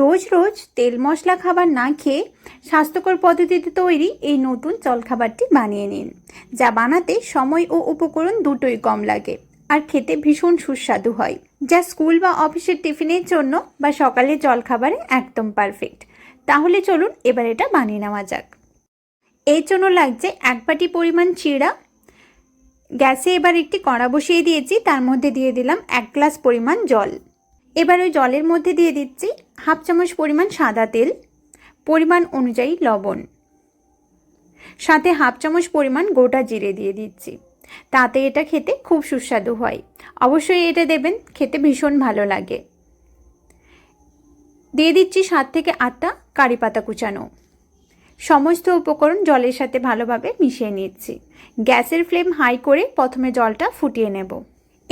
রোজ রোজ তেল মশলা খাবার না খেয়ে স্বাস্থ্যকর পদ্ধতিতে তৈরি এই নতুন জলখাবারটি বানিয়ে নিন, যা বানাতে সময় ও উপকরণ দুটোই কম লাগে আর খেতে ভীষণ সুস্বাদু হয়, যা স্কুল বা অফিসের টিফিনের জন্য বা সকালের জলখাবারে একদম পারফেক্ট। তাহলে চলুন এবার এটা বানিয়ে নেওয়া যাক। এর জন্য লাগছে এক বাটি পরিমাণ চিড়া। গ্যাসে এবার একটি কড়া বসিয়ে দিয়েছি, তার মধ্যে দিয়ে দিলাম এক গ্লাস পরিমাণ জল। এবার ওই জলের মধ্যে দিয়ে দিচ্ছি হাফ চামচ পরিমাণ সাদা তেল, পরিমাণ অনুযায়ী লবণ, সাথে হাফ চামচ পরিমাণ গোটা জিরে দিয়ে দিচ্ছি। তাতে এটা খেতে খুব সুস্বাদু হয়। অবশ্যই এটা দেবেন, খেতে ভীষণ ভালো লাগে। দিয়ে দিচ্ছি সাত থেকে আটটা কারি পাতা কুচানো। সমস্ত উপকরণ জলের সাথে ভালোভাবে মিশিয়ে নিচ্ছি। গ্যাসের ফ্লেম হাই করে প্রথমে জলটা ফুটিয়ে নেব।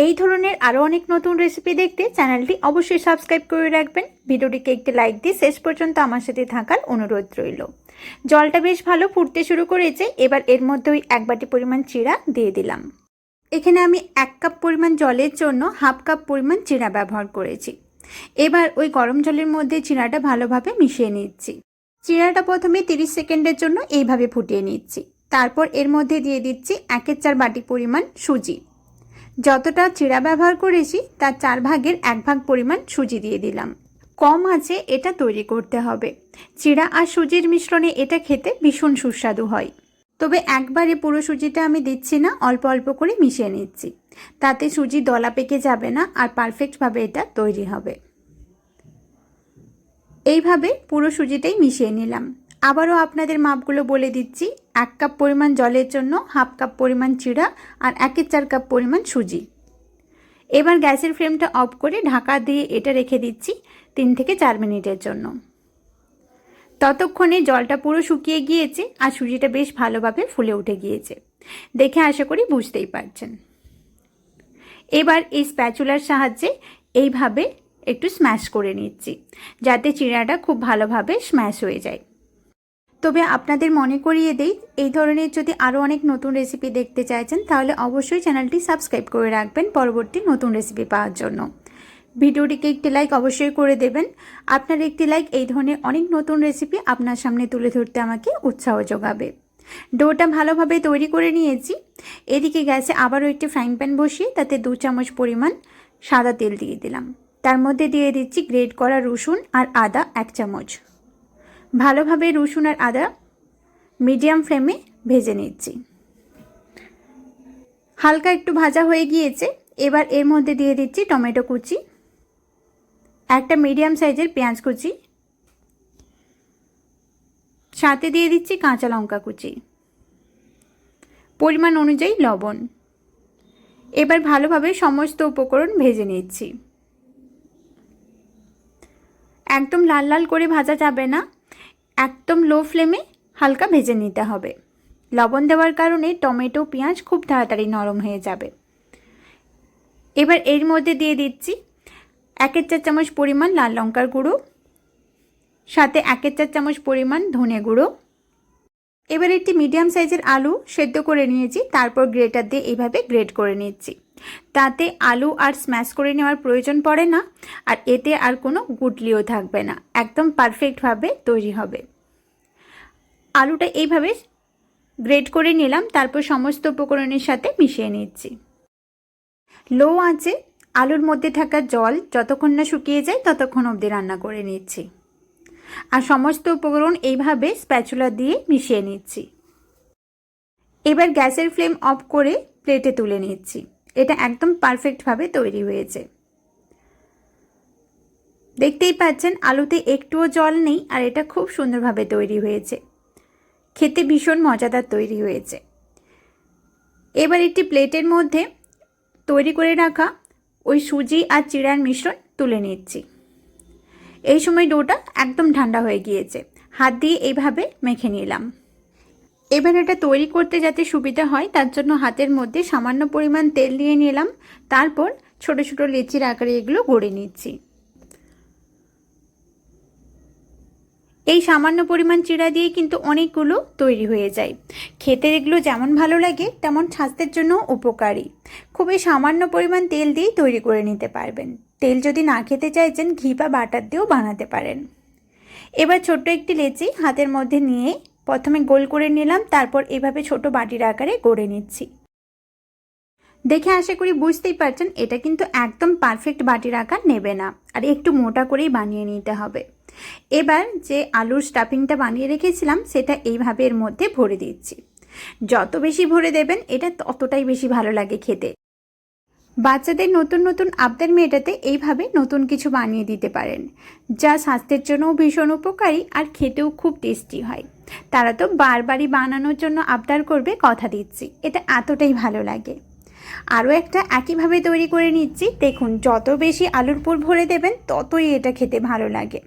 এই ধরনের আরও অনেক নতুন রেসিপি দেখতে চ্যানেলটি অবশ্যই সাবস্ক্রাইব করে রাখবেন। ভিডিওটিকে একটি লাইক দিয়ে শেষ পর্যন্ত আমার সাথে থাকার অনুরোধ রইল। জলটা বেশ ভালো ফুটতে শুরু করেছে, এবার এর মধ্যে ওই এক বাটি পরিমাণ চিড়া দিয়ে দিলাম। এখানে আমি এক কাপ পরিমাণ জলের জন্য হাফ কাপ পরিমাণ চিড়া ব্যবহার করেছি। এবার ওই গরম জলের মধ্যে চিড়াটা ভালোভাবে মিশিয়ে নিচ্ছি। চিড়াটা প্রথমে তিরিশ সেকেন্ডের জন্য এইভাবে ফুটিয়ে নিচ্ছি। তারপর এর মধ্যে দিয়ে দিচ্ছি একের চার বাটি পরিমাণ সুজি। যতটা চিড়া ব্যবহার করেছি, তার চার ভাগের এক ভাগ পরিমাণ সুজি দিয়ে দিলাম। কম আছে এটা তৈরি করতে হবে। চিড়া আর সুজির মিশ্রণে এটা খেতে ভীষণ সুস্বাদু হয়। তবে একবারে পুরো সুজিটা আমি দিচ্ছি না, অল্প অল্প করে মিশিয়ে নিচ্ছি। তাতে সুজি দলা পেকে যাবে না আর পারফেক্টভাবে এটা তৈরি হবে। এইভাবে পুরো সুজিটাই মিশিয়ে নিলাম। আবারও আপনাদের মাপগুলো বলে দিচ্ছি। এক কাপ পরিমাণ জলের জন্য হাফ কাপ পরিমাণ চিড়া আর একের চার কাপ পরিমাণ সুজি। এবার গ্যাসের ফ্লেমটা অফ করে ঢাকা দিয়ে এটা রেখে দিচ্ছি তিন থেকে চার মিনিটের জন্য। ততক্ষণে জলটা পুরো শুকিয়ে গিয়েছে আর সুজিটা বেশ ভালোভাবে ফুলে উঠে গিয়েছে। দেখে আশা করি বুঝতেই পারছেন। এবার এই স্প্যাচুলার সাহায্যে এইভাবে একটু স্ম্যাশ করে নিচ্ছি, যাতে চিড়াটা খুব ভালোভাবে স্ম্যাশ হয়ে যায়। তবে আপনাদের মনে করিয়ে দেই, এই ধরনের যদি আরও অনেক নতুন রেসিপি দেখতে চাইছেন, তাহলে অবশ্যই চ্যানেলটি সাবস্ক্রাইব করে রাখবেন পরবর্তী নতুন রেসিপি পাওয়ার জন্য। ভিডিওটিকে একটি লাইক অবশ্যই করে দেবেন। আপনার একটি লাইক এই ধরনের অনেক নতুন রেসিপি আপনার সামনে তুলে ধরতে আমাকে উৎসাহ যোগাবে। ডোটা ভালোভাবে তৈরি করে নিয়েছি। এদিকে গ্যাসে আবারও একটি ফ্রাইং প্যান বসিয়ে তাতে দু চামচ পরিমাণ সাদা তেল দিয়ে দিলাম। তার মধ্যে দিয়ে দিচ্ছি গ্রেট করা রসুন আর আদা এক চামচ। ভালোভাবে রসুন আর আদা মিডিয়াম ফ্লেমে ভেজে নিচ্ছি। হালকা একটু ভাজা হয়ে গিয়েছে, এবার এর মধ্যে দিয়ে দিচ্ছি টমেটো কুচি, একটা মিডিয়াম সাইজের পেঁয়াজ কুচি, সাথে দিয়ে দিচ্ছি কাঁচা লঙ্কা কুচি। পরিমাণ অনুযায়ী লবণ। এবার ভালোভাবে সমস্ত উপকরণ ভেজে নিচ্ছি। একদম লাল লাল করে ভাজা যাবে না একদম লো ফ্লেমে হালকা ভেজে নিতে হবে। লবণ দেওয়ার কারণে টমেটো, পেঁয়াজ খুব তাড়াতাড়ি নরম হয়ে যাবে। এবার এর মধ্যে দিয়ে দিচ্ছি একের চার চামচ পরিমাণ লাল লঙ্কার গুঁড়ো, সাথে একের চার চামচ পরিমাণ ধনে গুঁড়ো। এবার একটি মিডিয়াম সাইজের আলু সেদ্ধ করে নিয়েছি, তারপর গ্রেটার দিয়ে এইভাবে গ্রেট করে নিচ্ছি। তাতে আলু আর স্ম্যাশ করে নেওয়ার প্রয়োজন পড়ে না, আর এতে আর কোনো গুটলিও থাকবে না। একদম পারফেক্টভাবে তৈরি হবে। আলুটা এইভাবে গ্রেট করে নিলাম, তারপর সমস্ত উপকরণের সাথে মিশিয়ে নিচ্ছি। লো আঁচে আলুর মধ্যে থাকা জল যতক্ষণ না শুকিয়ে যায়, ততক্ষণ অবধি রান্না করে নিচ্ছি। আর সমস্ত উপকরণ এইভাবে স্প্যাচুলা দিয়ে মিশিয়ে নিচ্ছি। এবার গ্যাসের ফ্লেম অফ করে প্লেটে তুলে নিচ্ছি। এটা একদম পারফেক্টভাবে তৈরি হয়েছে। দেখতেই পাচ্ছেন, আলুতে একটুও জল নেই আর এটা খুব সুন্দরভাবে তৈরি হয়েছে। খেতে ভীষণ মজাদার তৈরি হয়েছে। এবার একটি প্লেটের মধ্যে তৈরি করে রাখা ওই সুজি আর চিড়ার মিশ্রণ তুলে নিচ্ছি। এই সময় ডোটা একদম ঠান্ডা হয়ে গিয়েছে। হাত দিয়ে এইভাবে মেখে নিলাম। এবার এটা তৈরি করতে যাতে সুবিধা হয়, তার জন্য হাতের মধ্যে সামান্য পরিমাণ তেল দিয়ে নিলাম। তারপর ছোট ছোট লেচির আকারে এগুলো গড়ে নিচ্ছি। এই সামান্য পরিমাণ চিড়া দিয়ে কিন্তু অনেকগুলো তৈরি হয়ে যায়। খেতে এগুলো যেমন ভালো লাগে, তেমন স্বাস্থ্যের জন্য উপকারী। খুবই সামান্য পরিমাণ তেল দিয়েই তৈরি করে নিতে পারবেন। তেল যদি না খেতে চাইছেন, ঘি বা বাটার দিয়েও বানাতে পারেন। এবার ছোট্ট একটি লেচি হাতের মধ্যে নিয়ে প্রথমে গোল করে নিলাম, তারপর এভাবে ছোট বাটির আকারে গড়ে নিচ্ছি। দেখে আশা করি বুঝতেই পারছেন, এটা কিন্তু একদম পারফেক্ট বাটির আকার নেবে না, আর একটু মোটা করেই বানিয়ে নিতে হবে। এবার যে আলুর স্টাফিংটা বানিয়ে রেখেছিলাম, সেটা এইভাবে এর মধ্যে ভরে দিচ্ছি। যত বেশি ভরে দেবেন, এটা ততটাই বেশি ভালো লাগে খেতে। বাচ্চাদের নতুন নতুন আবদার মেটাতে এইভাবে নতুন কিছু বানিয়ে দিতে পারেন, যা স্বাস্থ্যের জন্যও ভীষণ উপকারী আর খেতেও খুব টেস্টি হয়। তারা তো বারবারই বানানোর জন্য আবদার করবে কথা দিচ্ছি। এটা এতটাই ভালো লাগে। আরও একটা একইভাবে তৈরি করে নিচ্ছি। দেখুন, যত বেশি আলুর পুর ভরে দেবেন, ততই এটা খেতে ভালো লাগে।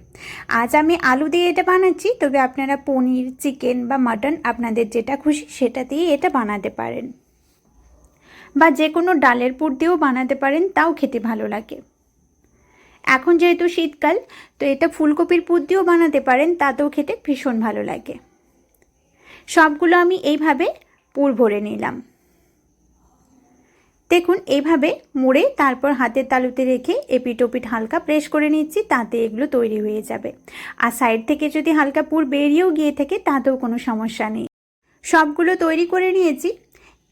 আজ আমি আলু দিয়ে এটা বানাচ্ছি, তবে আপনারা পনির, চিকেন বা মাটন, আপনাদের যেটা খুশি সেটা দিয়ে এটা বানাতে পারেন। বা যে কোনো ডালের পুর দিয়েও বানাতে পারেন, তাও খেতে ভালো লাগে। এখন যেহেতু শীতকাল, তো এটা ফুলকপির পুর দিয়েও বানাতে পারেন, তাতেও খেতে ভীষণ ভালো লাগে। সবগুলো আমি এইভাবে পুর ভরে নিলাম। দেখুন, এইভাবে মুড়ে তারপর হাতের তালুতে রেখে এপিট ওপিট হালকা প্রেস করে নিচ্ছি, তাতে এগুলো তৈরি হয়ে যাবে। আর সাইড থেকে যদি হালকা পুর বেরিয়েও গিয়ে থাকে, তাতেও কোনো সমস্যা নেই। সবগুলো তৈরি করে নিয়েছি।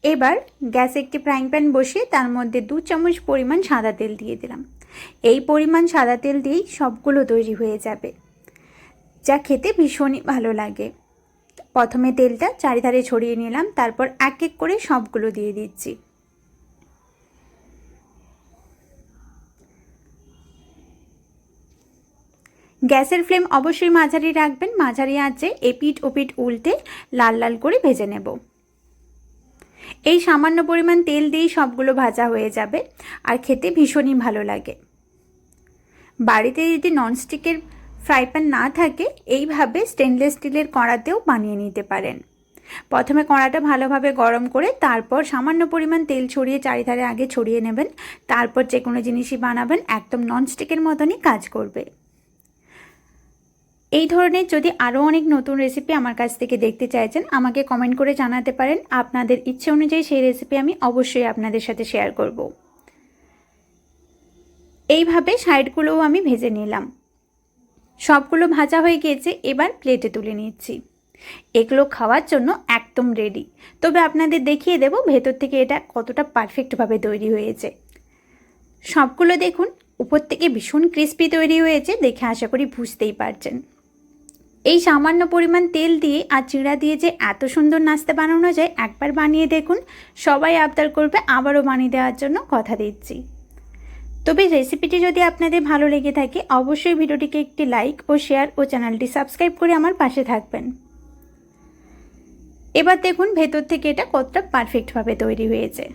এবার গ্যাসে একটি ফ্রাইং প্যান বসিয়ে তার মধ্যে দু চামচ পরিমাণ সাদা তেল দিয়ে দিলাম। এই পরিমাণ সাদা তেল দিয়েই সবগুলো তৈরি হয়ে যাবে। যা খেতে ভীষণই ভালো লাগে। প্রথমে তেলটা চারিধারে ছড়িয়ে নিলাম, তারপর এক এক করে সবগুলো দিয়ে দিচ্ছি। গ্যাসের ফ্লেম অবশ্যই মাঝারি রাখবেন, মাঝারি আঁচে এপিট ওপিট উল্টে লাল লাল করে ভেজে নেব। এই সামান্য পরিমাণ তেল দিয়েই সবগুলো ভাজা হয়ে যাবে, আর খেতে ভীষণই ভালো লাগে। বাড়িতে যদি ননস্টিকের ফ্রাই প্যান না থাকে, এইভাবে স্টেনলেস স্টিলের কড়াতেও বানিয়ে নিতে পারেন। প্রথমে কড়াটা ভালোভাবে গরম করে তারপর সামান্য পরিমাণ তেল ছড়িয়ে চারিধারে আগে ছড়িয়ে নেবেন। তারপর যে কোনো জিনিসই বানাবেন, একদম ননস্টিকের মতনই কাজ করবে। এই ধরনের যদি আরও অনেক নতুন রেসিপি আমার কাছ থেকে দেখতে চাইছেন, আমাকে কমেন্ট করে জানাতে পারেন। আপনাদের ইচ্ছে অনুযায়ী সেই রেসিপি আমি অবশ্যই আপনাদের সাথে শেয়ার করব। এইভাবে সাইডগুলোও আমি ভেজে নিলাম। সবগুলো ভাজা হয়ে গিয়েছে, এবার প্লেটে তুলে নিচ্ছি। এগুলো খাওয়ার জন্য একদম রেডি তবে আপনাদের দেখিয়ে দেব ভেতর থেকে এটা কতটা পারফেক্টভাবে তৈরি হয়েছে। সবগুলো দেখুন, উপর থেকে ভীষণ ক্রিস্পি তৈরি হয়েছে দেখে আশা করি বুঝতেই পারছেন। এই সামান্য পরিমাণ তেল দিয়ে আর চিড়া দিয়ে যে এত সুন্দর নাস্তা বানানো যায়, একবার বানিয়ে দেখুন। সবাই আবদার করবে আবারও বানিয়ে দেওয়ার জন্য কথা দিচ্ছি। তবে রেসিপিটি যদি আপনাদের ভালো লেগে থাকে, অবশ্যই ভিডিওটিকে একটি লাইক ও শেয়ার ও চ্যানেলটি সাবস্ক্রাইব করে আমার পাশে থাকবেন। এবার দেখুন ভেতর থেকে এটা কতটা পারফেক্টভাবে তৈরি হয়েছে।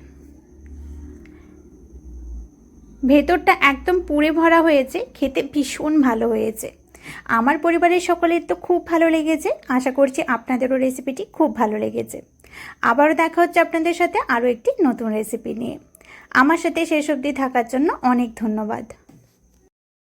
ভেতরটা একদম পুড়ে ভরা হয়েছে, খেতে ভীষণ ভালো হয়েছে। আমার পরিবারের সকলের তো খুব ভালো লেগেছে, আশা করছি আপনাদেরও রেসিপিটি খুব ভালো লেগেছে। আবারও দেখা হচ্ছে আপনাদের সাথে আরও একটি নতুন রেসিপি নিয়ে। আমার সাথে শেষ অবধি থাকার জন্য অনেক ধন্যবাদ।